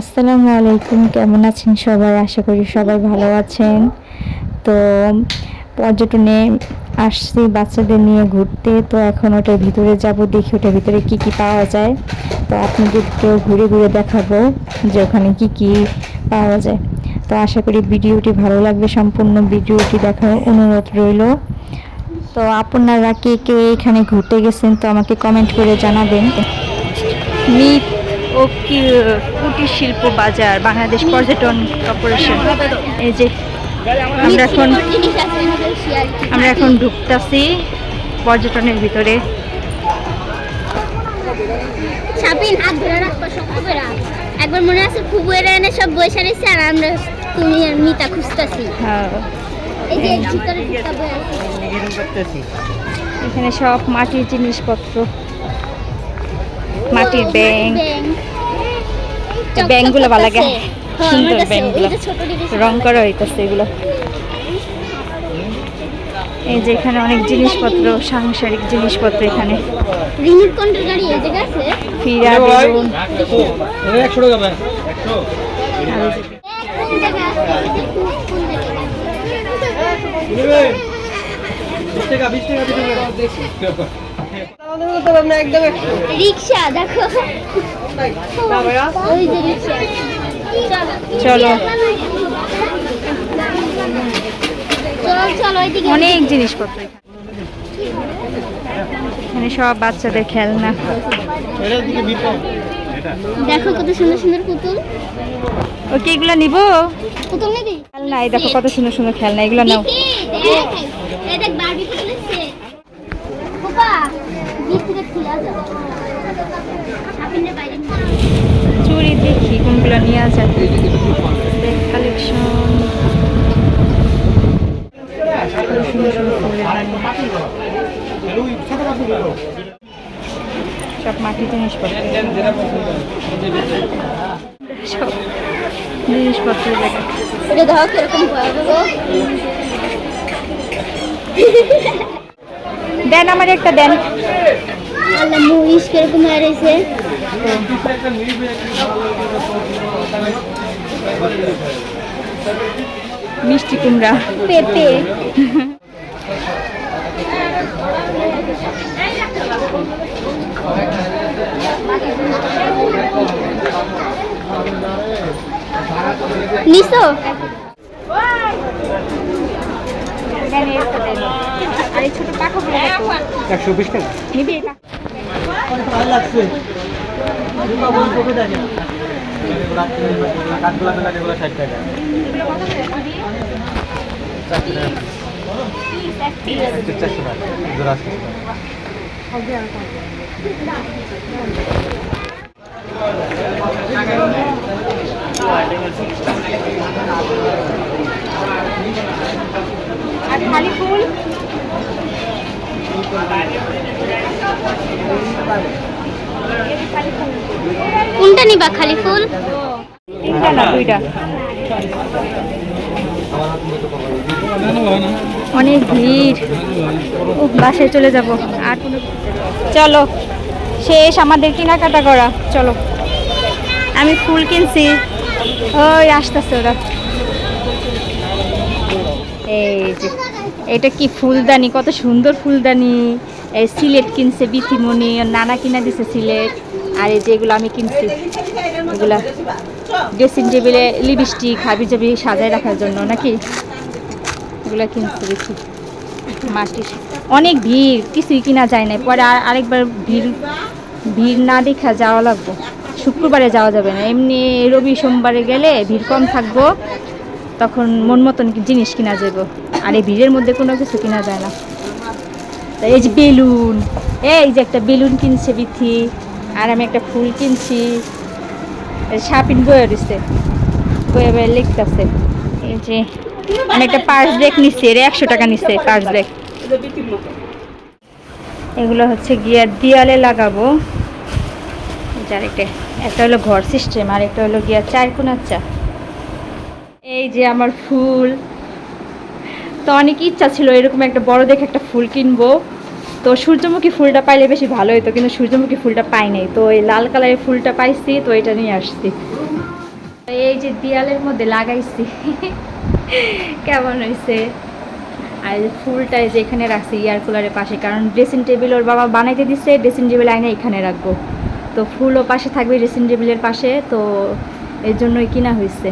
আসসালামু আলাইকুম, কেমন আছেন সবাই? আশা করি সবাই ভালো আছেন। তো পর্যটনে আসছি বাচ্চাদের নিয়ে ঘুরতে। তো এখন ওটার ভিতরে যাব, দেখি ওটার ভিতরে কি কি পাওয়া যায়। তো আপনাদেরকেও ঘুরে ঘুরে দেখাবো যে ওখানে কি কি পাওয়া যায়। তো আশা করি ভিডিওটি ভালো লাগবে, সম্পূর্ণ ভিডিওটি দেখার অনুরোধ রইল। তো আপনারা কে কে এখানে ঘুরতে গেছেন, তো আমাকে কমেন্ট করে জানাবেন। মিট ও কি- কুটির শিল্প বাজার বাংলাদেশ পর্যটন কর্পোরেশন। এই যে আমরা এখন আমরা এখন ঢুকতাছি পর্যটনের ভিতরে। একবার মনে আছে ফুবুয়েরা এনে সব বসে রয়েছে আর আমরা তুমি আর মিতা খুঁজতেছি। হ্যাঁ, এখানে সব মাটির জিনিসপত্র। মাটির ব্যাংক ব্যাংকগুলো ভালো লাগে। হ্যাঁ, সুন্দর আমার কাছে ব্যাংকগুলো রং করা হইতেছে এগুলো। এই যে এখানে অনেক জিনিসপত্র সাংসারিক জিনিসপত্র এখানে। রিমোট কন্ট্রোল গাড়ি এই জায়গা আছে? ফিরা বেলুন। টাকা কোন জায়গা বিশ টাকা বিশ টাকা রিক্সা দেখো। চলো। অনেক জিনিসপত্র এখানে। সব বাচ্চাদের খেলনা। দেখো কত সুন্দর সুন্দর পুতুল। ওকে এগুলো নিবো? পুতুল নেই খেলনা এই দেখো কত সুন্দর সুন্দর খেলনা এগুলো নাও। এই দেখ কোনগুলো নিয়ে আছে। কালেকশন সব মাটির জিনিসপত্র। সব জিনিসপত্র দেখা। এটা দেখো কীরকম দেন আমার একটা দেন। আল্লাহ মহিষ কীরকম হারাইছে মিষ্টি কুমড়া। পেঁপে। ছোট একশো বিশ টাকা ভালো লাগছে আর খালি ফুল কোনটা নিবা খালি ফুল? তিনটা না দুইটা। অনেক ভিড়। ও বাসায় চলে যাব। আর চলো শেষ আমাদের কেনাকাটা করা। চলো। আমি ফুল কিনছি। ওই আসতেছে ওরা। এই যে, এটা কি ফুলদানি? কত সুন্দর ফুলদানি। এই সিলেট কিনছে বিথিমণি নানা কিনা দিছে সিলেট। আর এই যে এগুলো আমি কিনছি। এগুলা ড্রেসিং টেবিলে লিপস্টিক, হাবি জাবি সাজায় রাখার জন্য নাকি? এগুলো কিনতে দেখি। মাটির অনেক ভিড়, কিছুই কিনা যায় না পরে আর আরেকবার ভিড় ভিড় না দেখা যাওয়া লাগবো। শুক্রবারে যাওয়া যাবে না। এমনি রবি সোমবারে গেলে ভিড় কম থাকব, তখন মন মতন জিনিস কিনা যাব। আর এই ভিড়ের মধ্যে কোনো কিছু কিনা যায় না। তো এই যে বেলুন, এই যে একটা বেলুন কিনছে বিথি, আর আমি একটা ফুল কিনছি। সাপিন বয়ে দিচ্ছে বয়ে বয়ে লিখতেছে। এই যে আমি একটা পার্স ব্রেক নিচ্ছি এর একশো টাকা নিচ্ছে পার্স ব্রেক এগুলো হচ্ছে গিয়ার দেয়ালে লাগাবো। যার একটা একটা হলো ঘর সিস্টেম আর একটা হলো গিয়া চারকোনার চা। এই যে আমার ফুল। তো অনেক ইচ্ছা ছিল এরকম একটা বড় দেখে একটা ফুল কিনবো। তো সূর্যমুখী ফুলটা পাইলে বেশি ভালো হতো কিন্তু সূর্যমুখী ফুলটা পাই নাই। তো এই লাল কালারের ফুলটা পাইছি, তো এটা নিয়ে আসছি। এই যে দেয়ালের মধ্যে লাগাইছি। কেমন হয়েছে আর ফুলটা যে এখানে রাখছি এয়ার কুলারের পাশে, কারণ ড্রেসিং টেবিল ওর বাবা বানাইতে দিচ্ছে ড্রেসিং টেবিল আইনে এখানে রাখব। তো ফুলও পাশে থাকবে ড্রেসিং টেবিলের পাশে তো এর জন্যই কিনা হয়েছে।